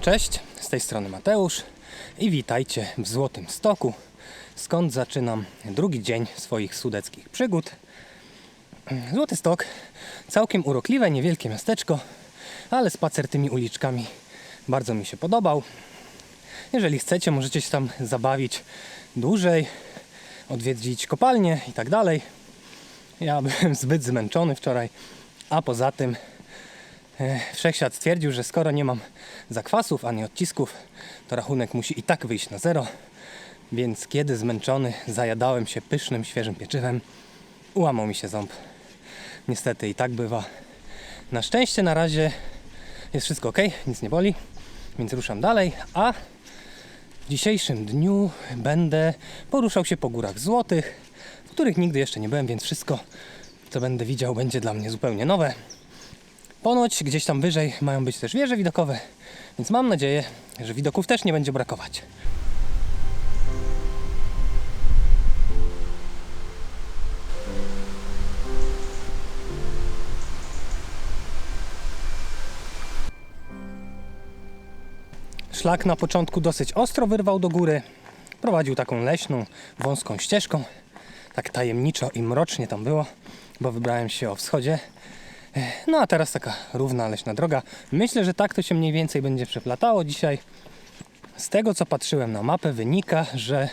Cześć, z tej strony Mateusz i witajcie w Złotym Stoku, skąd zaczynam drugi dzień swoich sudeckich przygód. Złoty Stok, całkiem urokliwe, niewielkie miasteczko, ale spacer tymi uliczkami bardzo mi się podobał. Jeżeli chcecie, możecie się tam zabawić dłużej, odwiedzić kopalnie i tak dalej. Ja byłem zbyt zmęczony wczoraj, a poza tym wszechświat stwierdził, że skoro nie mam zakwasów ani odcisków, to rachunek musi i tak wyjść na zero. Więc kiedy zmęczony zajadałem się pysznym, świeżym pieczywem, ułamał mi się ząb. Niestety i tak bywa. Na szczęście na razie jest wszystko ok, nic nie boli, więc ruszam dalej, a w dzisiejszym dniu będę poruszał się po górach złotych, w których nigdy jeszcze nie byłem, więc wszystko, co będę widział, będzie dla mnie zupełnie nowe. Ponoć gdzieś tam wyżej mają być też wieże widokowe, więc mam nadzieję, że widoków też nie będzie brakować. Szlak na początku dosyć ostro wyrwał do góry. Prowadził taką leśną, wąską ścieżką. Tak tajemniczo i mrocznie tam było, bo wybrałem się o wschodzie. No a teraz taka równa leśna droga. Myślę, że tak to się mniej więcej będzie przeplatało dzisiaj. Z tego co patrzyłem na mapę wynika, że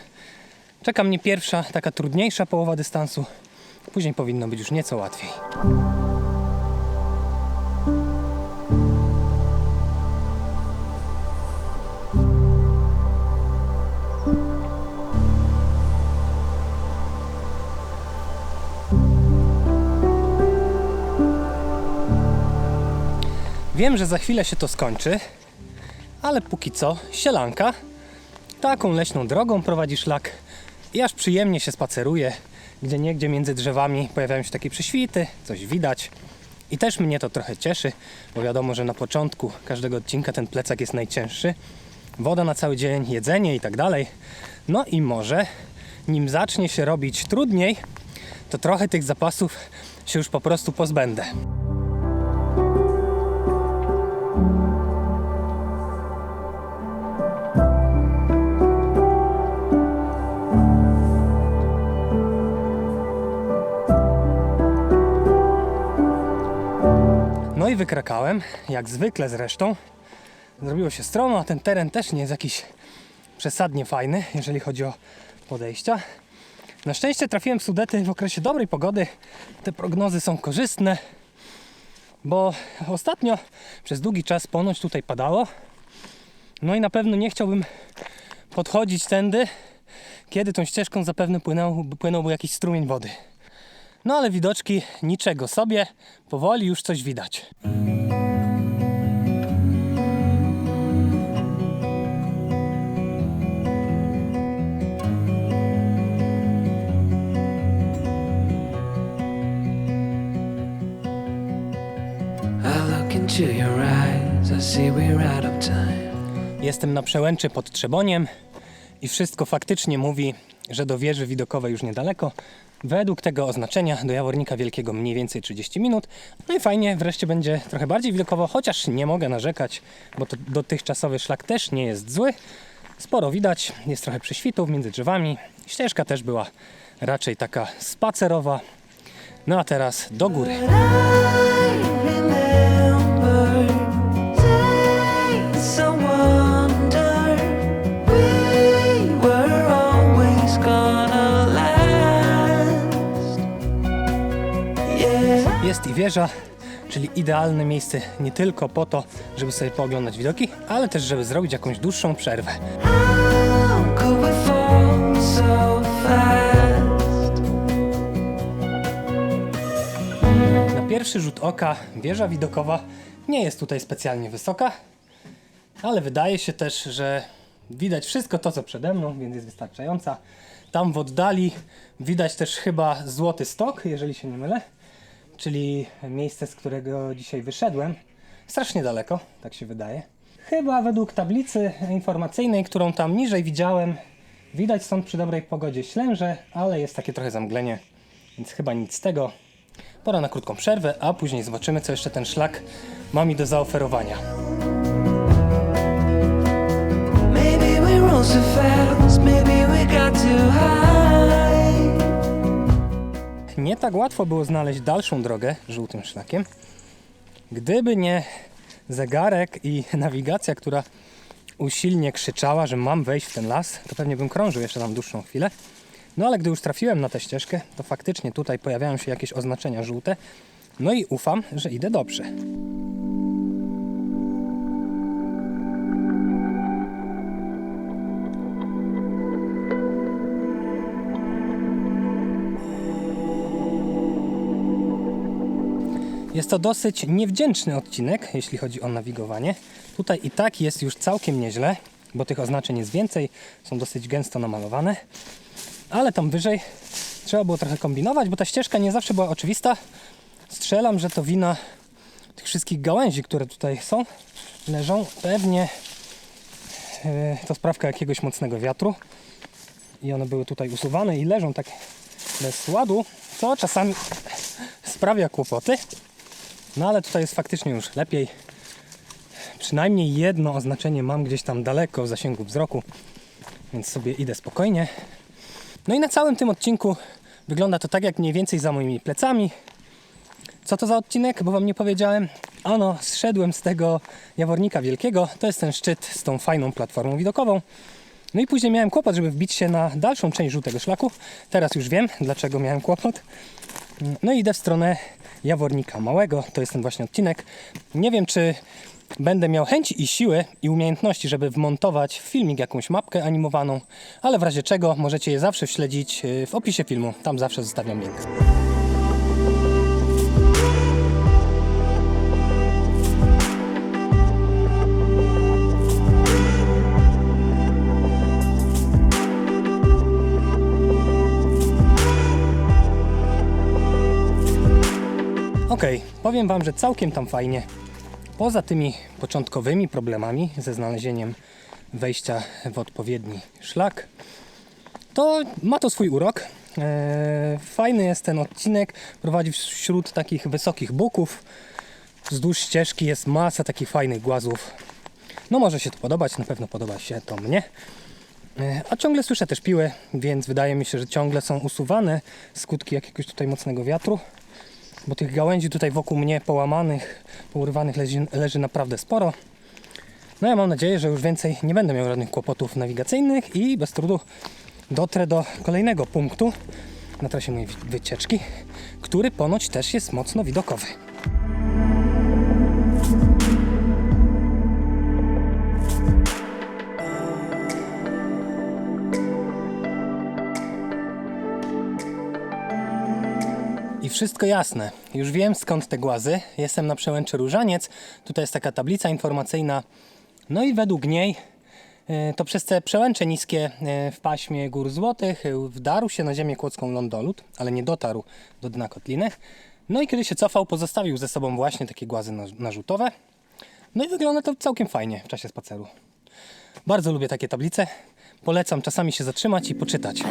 czeka mnie pierwsza, taka trudniejsza połowa dystansu. Później powinno być już nieco łatwiej. Wiem, że za chwilę się to skończy, ale póki co sielanka. Taką leśną drogą prowadzi szlak i aż przyjemnie się spaceruje. Gdzie niegdzie między drzewami pojawiają się takie prześwity, coś widać. I też mnie to trochę cieszy, bo wiadomo, że na początku każdego odcinka ten plecak jest najcięższy. Woda na cały dzień, jedzenie i tak dalej. No i może nim zacznie się robić trudniej, to trochę tych zapasów się już po prostu pozbędę. Wykrakałem, jak zwykle zresztą. Zrobiło się stromo, a ten teren też nie jest jakiś przesadnie fajny, jeżeli chodzi o podejścia. Na szczęście trafiłem w Sudety w okresie dobrej pogody. Te prognozy są korzystne, bo ostatnio przez długi czas ponoć tutaj padało. No i na pewno nie chciałbym podchodzić tędy, kiedy tą ścieżką zapewne płynął, płynąłby jakiś strumień wody. No ale widoczki niczego sobie, powoli już coś widać. Jestem na przełęczy pod Trzeboniem i wszystko faktycznie mówi, że do wieży widokowej już niedaleko. Według tego oznaczenia do Jawornika Wielkiego mniej więcej 30 minut. No i fajnie, wreszcie będzie trochę bardziej widokowo, chociaż nie mogę narzekać, bo to dotychczasowy szlak też nie jest zły. Sporo widać, jest trochę prześwitów między drzewami. Ścieżka też była raczej taka spacerowa. No a teraz do góry. Jest i wieża, czyli idealne miejsce nie tylko po to, żeby sobie pooglądać widoki, ale też żeby zrobić jakąś dłuższą przerwę. Na pierwszy rzut oka wieża widokowa nie jest tutaj specjalnie wysoka, ale wydaje się też, że widać wszystko to, co przede mną, więc jest wystarczająca. Tam w oddali widać też chyba Złoty Stok, jeżeli się nie mylę, czyli miejsce, z którego dzisiaj wyszedłem. Strasznie daleko, tak się wydaje. Chyba według tablicy informacyjnej, którą tam niżej widziałem, widać stąd przy dobrej pogodzie ślęże, ale jest takie trochę zamglenie, więc chyba nic z tego. Pora na krótką przerwę, a później zobaczymy, co jeszcze ten szlak ma mi do zaoferowania. so fast. Maybe we got too high. Nie tak łatwo było znaleźć dalszą drogę żółtym szlakiem. Gdyby nie zegarek i nawigacja, która usilnie krzyczała, że mam wejść w ten las, to pewnie bym krążył jeszcze tam dłuższą chwilę. No ale gdy już trafiłem na tę ścieżkę, to faktycznie tutaj pojawiają się jakieś oznaczenia żółte. No i ufam, że idę dobrze. Jest to dosyć niewdzięczny odcinek, jeśli chodzi o nawigowanie. Tutaj i tak jest już całkiem nieźle, bo tych oznaczeń jest więcej, są dosyć gęsto namalowane. Ale tam wyżej trzeba było trochę kombinować, bo ta ścieżka nie zawsze była oczywista. Strzelam, że to wina tych wszystkich gałęzi, które tutaj są, leżą. Pewnie e, to sprawka jakiegoś mocnego wiatru i one były tutaj usuwane i leżą tak bez ładu, co czasami sprawia kłopoty. No ale tutaj jest faktycznie już lepiej. Przynajmniej jedno oznaczenie mam gdzieś tam daleko w zasięgu wzroku, więc sobie idę spokojnie. No i na całym tym odcinku wygląda to tak jak mniej więcej za moimi plecami. Co to za odcinek? Bo wam nie powiedziałem. Ano, zszedłem z tego Jawornika Wielkiego. To jest ten szczyt z tą fajną platformą widokową. No i później miałem kłopot, żeby wbić się na dalszą część żółtego szlaku. Teraz już wiem, dlaczego miałem kłopot. No i idę w stronę Jawornika Małego. To jest ten właśnie odcinek. Nie wiem, czy będę miał chęci i siły i umiejętności, żeby wmontować w filmik jakąś mapkę animowaną, ale w razie czego możecie je zawsze śledzić y, w opisie filmu. Tam zawsze zostawiam link. Okej, powiem Wam, że całkiem tam fajnie. Poza tymi początkowymi problemami ze znalezieniem wejścia w odpowiedni szlak, to ma to swój urok. Eee, Fajny jest ten odcinek, prowadzi wśród takich wysokich buków. Wzdłuż ścieżki jest masa takich fajnych głazów. No może się to podobać, na pewno podoba się to mnie. E, A ciągle słyszę też piły, więc wydaje mi się, że ciągle są usuwane skutki jakiegoś tutaj mocnego wiatru bo tych gałęzi tutaj wokół mnie połamanych, pourywanych leży, leży naprawdę sporo. No ja mam nadzieję, że już więcej nie będę miał żadnych kłopotów nawigacyjnych i bez trudu dotrę do kolejnego punktu na trasie mojej wycieczki, który ponoć też jest mocno widokowy. I wszystko jasne. Już wiem skąd te głazy. Jestem na przełęczy Różaniec. Tutaj jest taka tablica informacyjna. No i według niej e, to przez te przełęcze niskie e, w paśmie Gór Złotych e, wdarł się na ziemię kłodzką lądolud, ale nie dotarł do dna kotliny. No i kiedy się cofał, pozostawił ze sobą właśnie takie głazy narz- narzutowe. No i wygląda to całkiem fajnie w czasie spaceru. Bardzo lubię takie tablice. Polecam czasami się zatrzymać i poczytać.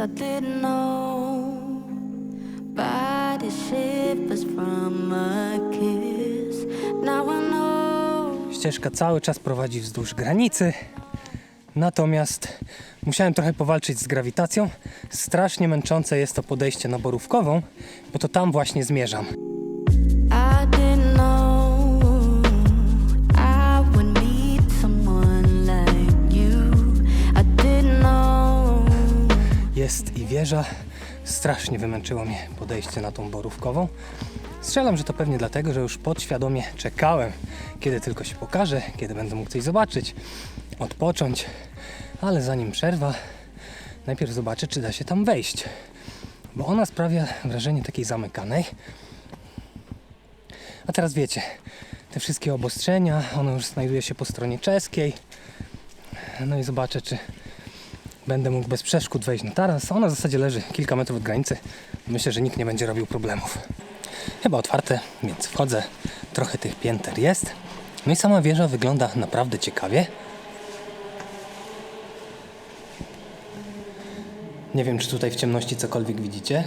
I didn't know body shivers from a kiss. Now I know. Ścieżka cały czas prowadzi wzdłuż granicy. Natomiast musiałem trochę powalczyć z grawitacją. Strasznie męczące jest to podejście na borówkową, bo to tam właśnie zmierzam. Jest i wieża. Strasznie wymęczyło mnie podejście na tą borówkową. Strzelam, że to pewnie dlatego, że już podświadomie czekałem, kiedy tylko się pokaże, kiedy będę mógł coś zobaczyć, odpocząć. Ale zanim przerwa, najpierw zobaczę, czy da się tam wejść. Bo ona sprawia wrażenie takiej zamykanej. A teraz wiecie, te wszystkie obostrzenia, ono już znajduje się po stronie czeskiej. No i zobaczę, czy będę mógł bez przeszkód wejść na taras. Ona w zasadzie leży kilka metrów od granicy. Myślę, że nikt nie będzie robił problemów. Chyba otwarte, więc wchodzę. Trochę tych pięter jest. No i sama wieża wygląda naprawdę ciekawie. Nie wiem, czy tutaj w ciemności cokolwiek widzicie.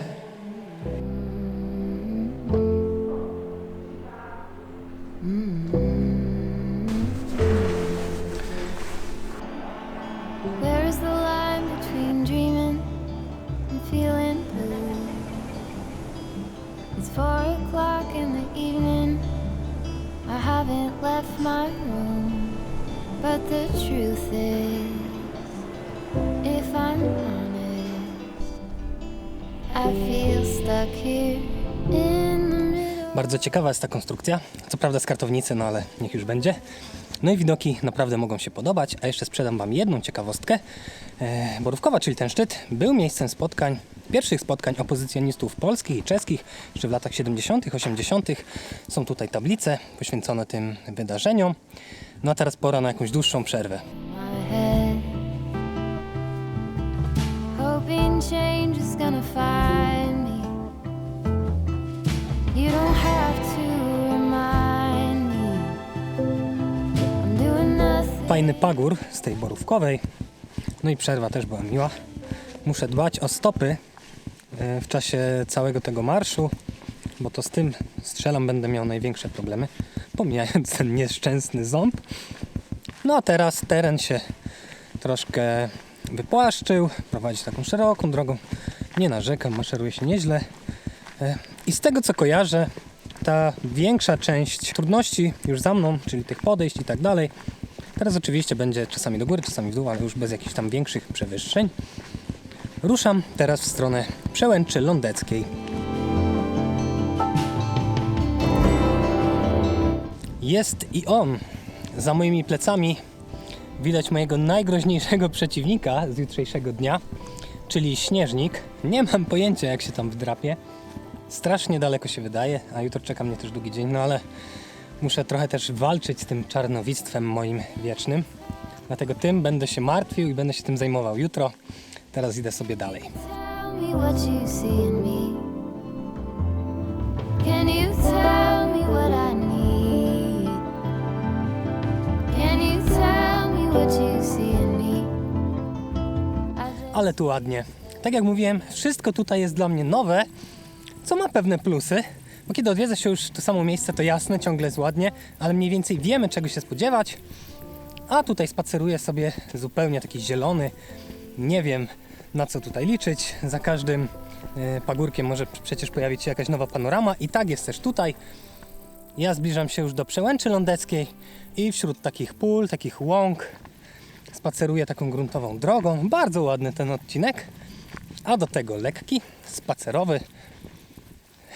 Bardzo ciekawa jest ta konstrukcja. Co prawda z kartownicy, no ale niech już będzie. No i widoki naprawdę mogą się podobać. A jeszcze sprzedam Wam jedną ciekawostkę. E, Borówkowa, czyli ten szczyt, był miejscem spotkań, pierwszych spotkań opozycjonistów polskich i czeskich jeszcze w latach 70., 80. Są tutaj tablice poświęcone tym wydarzeniom. No a teraz pora na jakąś dłuższą przerwę. change is gonna Fajny pagór z tej borówkowej. No i przerwa też była miła. Muszę dbać o stopy e, w czasie całego tego marszu, bo to z tym strzelam będę miał największe problemy, pomijając ten nieszczęsny ząb. No a teraz teren się troszkę wypłaszczył, prowadzi taką szeroką drogą. Nie narzekam, maszeruje się nieźle. I z tego co kojarzę, ta większa część trudności już za mną, czyli tych podejść i tak dalej, Teraz oczywiście będzie czasami do góry, czasami w dół, ale już bez jakichś tam większych przewyższeń. Ruszam teraz w stronę przełęczy lądeckiej. Jest i on. Za moimi plecami widać mojego najgroźniejszego przeciwnika z jutrzejszego dnia, czyli śnieżnik. Nie mam pojęcia jak się tam wdrapie. Strasznie daleko się wydaje, a jutro czeka mnie też długi dzień, no ale muszę trochę też walczyć z tym czarnowictwem moim wiecznym. Dlatego tym będę się martwił i będę się tym zajmował jutro. Teraz idę sobie dalej. Ale tu ładnie. Tak jak mówiłem, wszystko tutaj jest dla mnie nowe, co ma pewne plusy. Bo kiedy odwiedza się już to samo miejsce, to jasne, ciągle jest ładnie, ale mniej więcej wiemy, czego się spodziewać. A tutaj spaceruję sobie zupełnie taki zielony. Nie wiem, na co tutaj liczyć. Za każdym e, pagórkiem może przecież pojawić się jakaś nowa panorama. I tak jest też tutaj. Ja zbliżam się już do przełęczy lądeckiej i wśród takich pól, takich łąk spaceruję taką gruntową drogą. Bardzo ładny ten odcinek. A do tego lekki, spacerowy.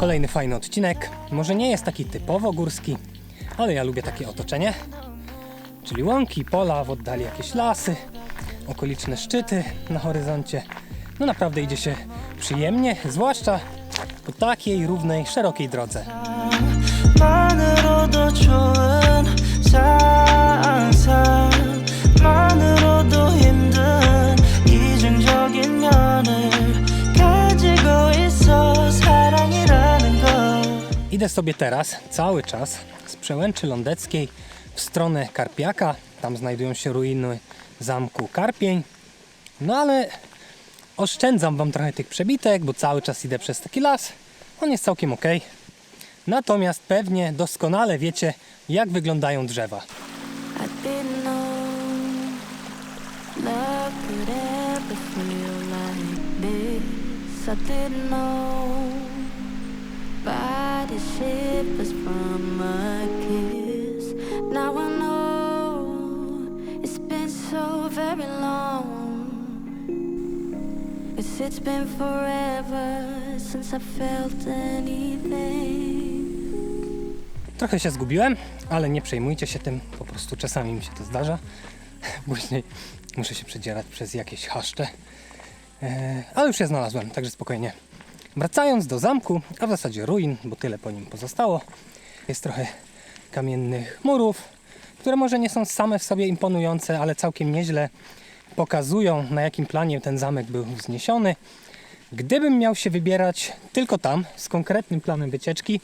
Kolejny fajny odcinek. Może nie jest taki typowo górski, ale ja lubię takie otoczenie. Czyli łąki, pola, w oddali jakieś lasy, okoliczne szczyty na horyzoncie. No naprawdę idzie się przyjemnie, zwłaszcza po takiej równej, szerokiej drodze. Manero do czułem, sam. Idę sobie teraz cały czas z przełęczy lądeckiej w stronę Karpiaka. Tam znajdują się ruiny zamku Karpień. No ale oszczędzam Wam trochę tych przebitek, bo cały czas idę przez taki las. On jest całkiem ok. Natomiast pewnie doskonale wiecie, jak wyglądają drzewa. I it's been forever since I felt anything. Trochę się zgubiłem, ale nie przejmujcie się tym, po prostu czasami mi się to zdarza. Później muszę się przedzierać przez jakieś chaszcze. E, ale już je znalazłem, także spokojnie. Wracając do zamku, a w zasadzie ruin, bo tyle po nim pozostało, jest trochę kamiennych murów, które może nie są same w sobie imponujące, ale całkiem nieźle pokazują, na jakim planie ten zamek był wzniesiony. Gdybym miał się wybierać tylko tam, z konkretnym planem wycieczki,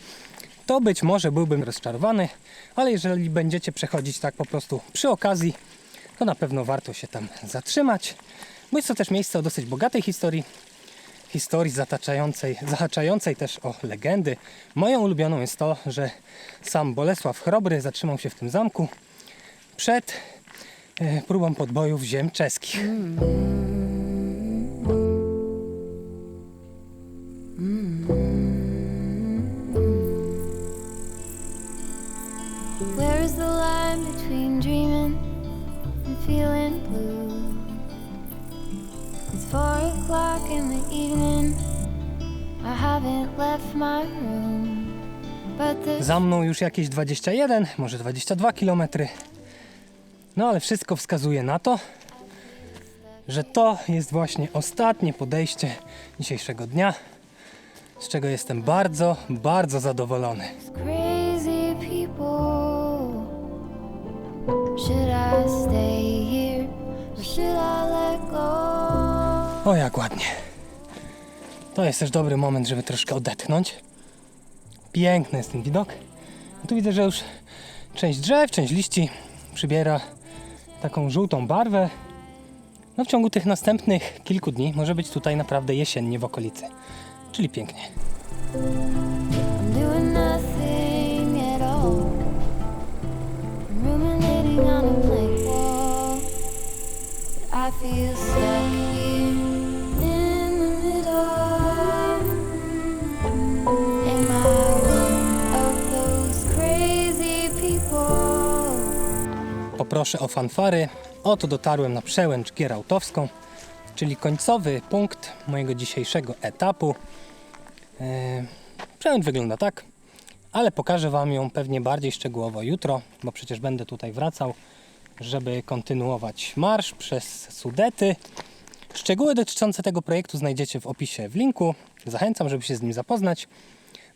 to być może byłbym rozczarowany, ale jeżeli będziecie przechodzić tak po prostu przy okazji, to na pewno warto się tam zatrzymać, bo jest to też miejsce o dosyć bogatej historii, historii zataczającej, zahaczającej też o legendy. Moją ulubioną jest to, że sam Bolesław Chrobry zatrzymał się w tym zamku przed e, próbą podbojów ziem czeskich. Where is the line between dreaming and feeling blue? Four o'clock in the evening. I haven't left my room, but the Za mną już jakieś 21, może 22 km. No ale wszystko wskazuje na to, że to jest właśnie ostatnie podejście dzisiejszego dnia, z czego jestem bardzo, bardzo zadowolony. crazy people. Should I stay here or should I? O jak ładnie. To jest też dobry moment, żeby troszkę odetchnąć. Piękny jest ten widok. Tu widzę, że już część drzew, część liści przybiera taką żółtą barwę. No w ciągu tych następnych kilku dni może być tutaj naprawdę jesiennie w okolicy. Czyli pięknie. I'm doing nothing Poproszę o fanfary. Oto dotarłem na przełęcz Gierałtowską, czyli końcowy punkt mojego dzisiejszego etapu. E, Przełęcz wygląda tak, ale pokażę Wam ją pewnie bardziej szczegółowo jutro, bo przecież będę tutaj wracał, żeby kontynuować marsz przez Sudety. Szczegóły dotyczące tego projektu znajdziecie w opisie w linku. Zachęcam, żeby się z nim zapoznać.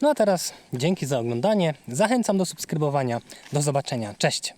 No a teraz dzięki za oglądanie. Zachęcam do subskrybowania. Do zobaczenia. Cześć!